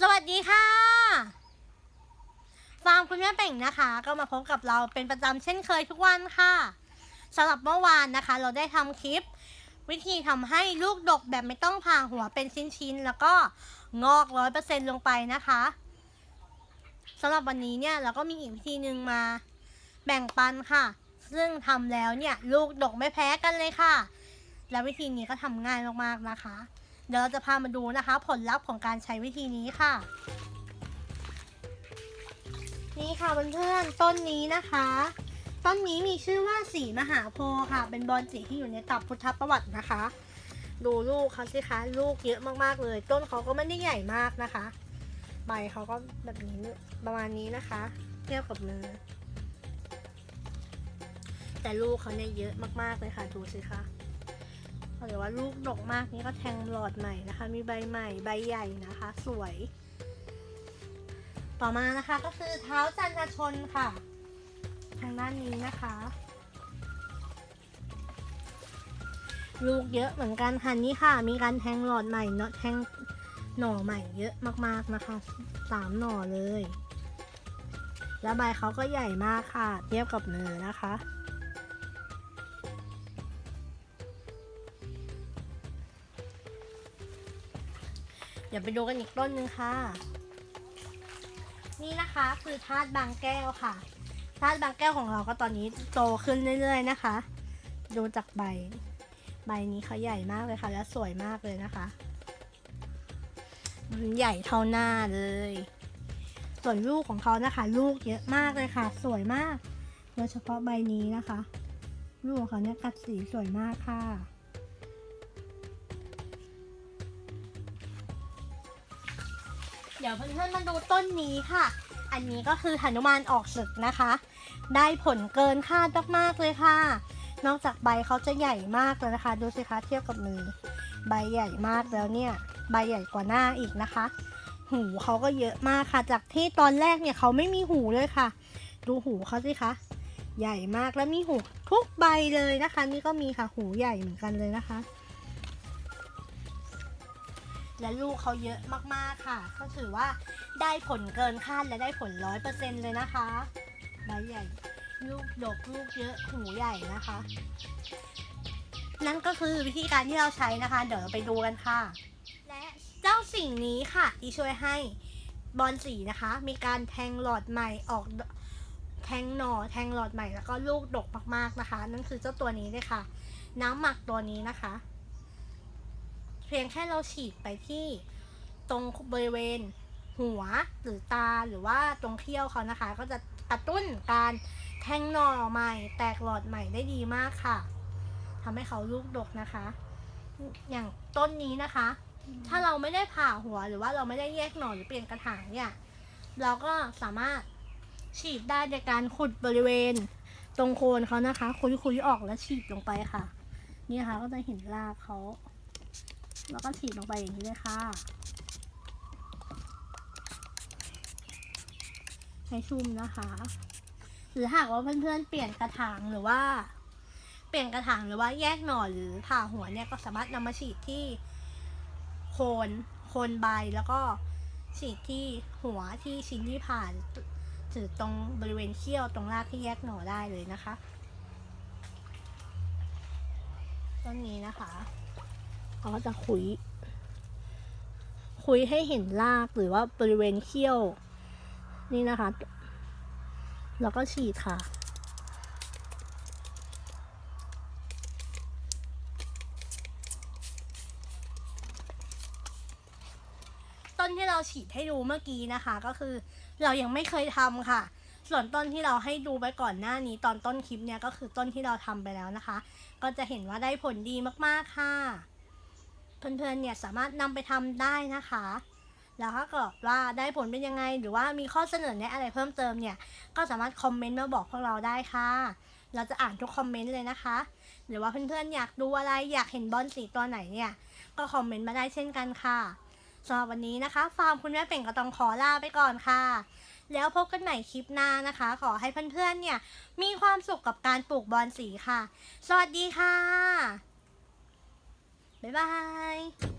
สวัสดีค่ะ ฟาร์มคุณแม่เป่งนะคะ ก็มาพบกับเราเป็นประจำเช่นเคยทุกวันค่ะสำหรับเมื่อวานนะคะ เราได้ทำคลิป วิธีทำให้ลูกดกแบบไม่ต้องผ่าหัวเป็นชิ้นๆ แล้วก็งอกร้อยเปอร์เซ็นลงไปนะคะสำหรับวันนี้เนี่ยเราก็มีอีกวิธีหนึ่งมาแบ่งปันค่ะ ซึ่งทำแล้วเนี่ยลูกดกไม่แพ้กันเลยค่ะ และวิธีนี้ก็ทำง่ายมากๆนะคะ เดี๋ยวเราจะพามาดูนะคะ ผลลัพธ์ของการใช้วิธีนี้ค่ะ นี่ค่ะเพื่อนๆต้นนี้นะคะ ต้นนี้มีชื่อว่าสีมหาโพธิ์ค่ะ เป็นบอลสีที่อยู่ในตับพุทธประวัตินะคะ ดูลูกเขาสิคะลูกเยอะมากๆเลย ต้นเขาก็ไม่ได้ใหญ่มากนะคะ ใบเขาก็แบบนี้ประมาณนี้นะคะเทียบกับมือแต่ลูกเขาเนี่ยเยอะมากๆเลยค่ะดูสิคะ เขาเรียกว่าลูกดกมากนี่ก็แทงหลอดใหม่นะคะ มีใบใหม่ใบใหญ่นะคะ สวย ต่อมานะคะก็คือเท้าจันทชนค่ะ ทางด้านนี้นะคะ ลูกเยอะเหมือนกันค่ะนี่ค่ะ มีการแทงหลอดใหม่เนาะแทงหน่อใหม่เยอะมากๆนะคะสามหน่อเลย แล้วใบเขาก็ใหญ่มากค่ะ เทียบกับเนื้อนะคะ ดี๋ยวไปดูกันอีกต้นหนึ่งค่ะ นี่นะคะคือธาตุบางแก้วค่ะธาตุบางแก้วของเราก็ตอนนี้โตขึ้นเรื่อยๆนะคะ ดูจากใบ ใบนี้เขาใหญ่มากเลยค่ะ และสวยมากเลยนะคะมันใหญ่เท่าหน้าเลย ส่วนลูกของเขานะคะ ลูกเยอะมากเลยค่ะ สวยมาก โดยเฉพาะใบนี้นะคะ ลูกของเขาเนี่ยกัดสีสวยมากค่ะ เดี๋ยวเพื่อนๆมาดูต้นนี้ค่ะ อันนี้ก็คือหนุมานออกศึกนะคะ ได้ผลเกินคาดมากๆเลยค่ะ นอกจากใบเขาจะใหญ่มากเลยนะคะ ดูสิคะเทียบกับมือ ใบใหญ่มากแล้วเนี่ย ใบใหญ่กว่าหน้าอีกนะคะ หูเขาก็เยอะมากค่ะ จากที่ตอนแรกเนี่ยเขาไม่มีหูเลยค่ะ ดูหูเขาสิคะ ใหญ่มากแล้วมีหูทุกใบเลยนะคะ นี่ก็มีค่ะ หูใหญ่เหมือนกันเลยนะคะ และลูกเขาเยอะมากๆค่ะ ก็ถือว่าได้ผลเกินคาดและได้ผลร้อยเปอร์เซ็นต์เลยนะคะใบใหญ่ ลูกดกลูกเยอะหูใหญ่นะคะ นั่นก็คือวิธีการที่เราใช้นะคะ เดี๋ยวเราไปดูกันค่ะ และเจ้าสิ่งนี้ค่ะ ที่ช่วยให้บอลสีนะคะ มีการแทงหลอดใหม่ออกแทงหน่อแทงหลอดใหม่แล้วก็ลูกดกมากๆนะคะ นั่นคือเจ้าตัวนี้เลยค่ะ น้ำหมักตัวนี้นะคะ พียงแค่เราฉีดไปที่ตรงบริเวณหัวหรือตาหรือว่าตรงเขี้ยวเขานะคะ ก็จะกระตุ้นการแทงหน่อใหม่แตกหลอดใหม่ได้ดีมากค่ะทำให้เขาลูกดกนะคะ อย่างต้นนี้นะคะ ถ้าเราไม่ได้ผ่าหัวหรือว่าเราไม่ได้แยกหน่อหรือเปลี่ยนกระถางเนี่ยเราก็สามารถฉีดได้ในการขุดบริเวณตรงโคนเขานะคะ คุยๆออกแล้วฉีดลงไปค่ะ นี่นะคะก็จะเห็นรากเขา แล้วก็ฉีดลงไปอย่างนี้เลยค่ะ ให้ชุ่มนะคะ หรือหากว่าเพื่อนๆเปลี่ยนกระถางหรือว่า เปลี่ยนกระถางหรือว่าแยกหน่อหรือผ่าหัวเนี่ยก็สามารถนำมาฉีดที่โคนโคนใบแล้วก็ฉีดที่หัวที่ชิ้นที่ผ่านถือตรงบริเวณเขี้ยวตรงรากที่แยกหน่อได้เลยนะคะต้นนี้นะคะ เขาก็จะคุย คุยให้เห็นรากหรือว่าบริเวณเขี้ยว นี่นะคะ แล้วก็ฉีดค่ะต้นที่เราฉีดให้ดูเมื่อกี้นะคะ ก็คือเรายังไม่เคยทำค่ะ ส่วนต้นที่เราให้ดูไปก่อนหน้านี้ตอนต้นคลิปเนี่ยก็คือต้นที่เราทำไปแล้วนะคะ ก็จะเห็นว่าได้ผลดีมากๆค่ะ เพื่อนๆเนี่ยสามารถนำไปทำได้นะคะ แล้วถ้าเกิดว่าได้ผลเป็นยังไง หรือว่ามีข้อเสนอแนะอะไรเพิ่มเติมเนี่ยก็สามารถคอมเมนต์มาบอกพวกเราได้ค่ะ เราจะอ่านทุกคอมเมนต์เลยนะคะ หรือว่าเพื่อนๆอยากดูอะไรอยากเห็นบอลสีตัวไหนเนี่ยก็คอมเมนต์มาได้เช่นกันค่ะสำหรับวันนี้นะคะ ฟาร์มคุณแม่เป่งก็ต้องขอลาไปก่อนค่ะ แล้วพบกันใหม่คลิปหน้านะคะ ขอให้เพื่อนๆเนี่ยมีความสุขกับการปลูกบอลสีค่ะ สวัสดีค่ะ บ๊ายบาย